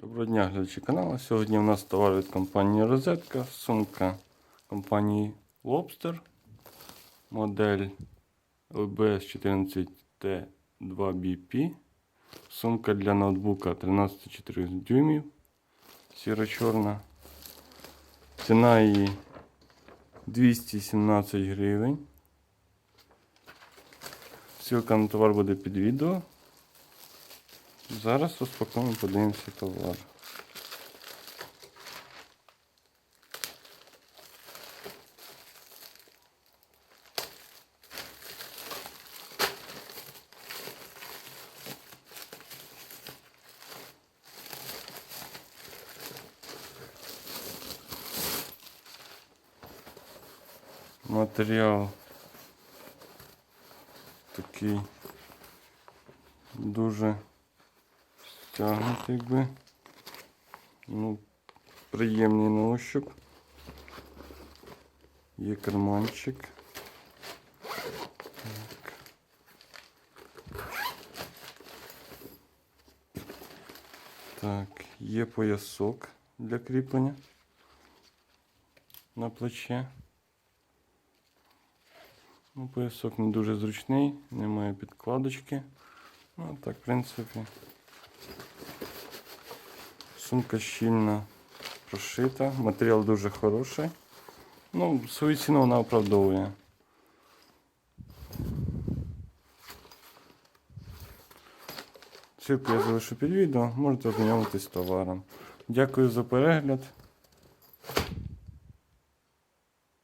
Доброго дня, глядачі каналу. Сьогодні у нас товар від компанії Розетка, сумка компанії Lobster, модель LBS 14T2BP, сумка для ноутбука 13,4 дюймів, сіро-чорна. Ціна її 217 гривень. Ссылка на товар буде під відео. Зараз розпакуємо, подивимося товар. Матеріал такий дуже стягнутий якби. Ну, приємний на ощуп. Є карманчик. Так. Так, є поясок для кріплення на плече. Ну, поясок не дуже зручний, немає підкладочки. Ну, так, в принципі. Сумка щільно прошита, матеріал дуже хороший. Ну, свою ціну вона оправдовує. Ссылку я залишу під відео, можете ознайомитись з товаром. Дякую за перегляд.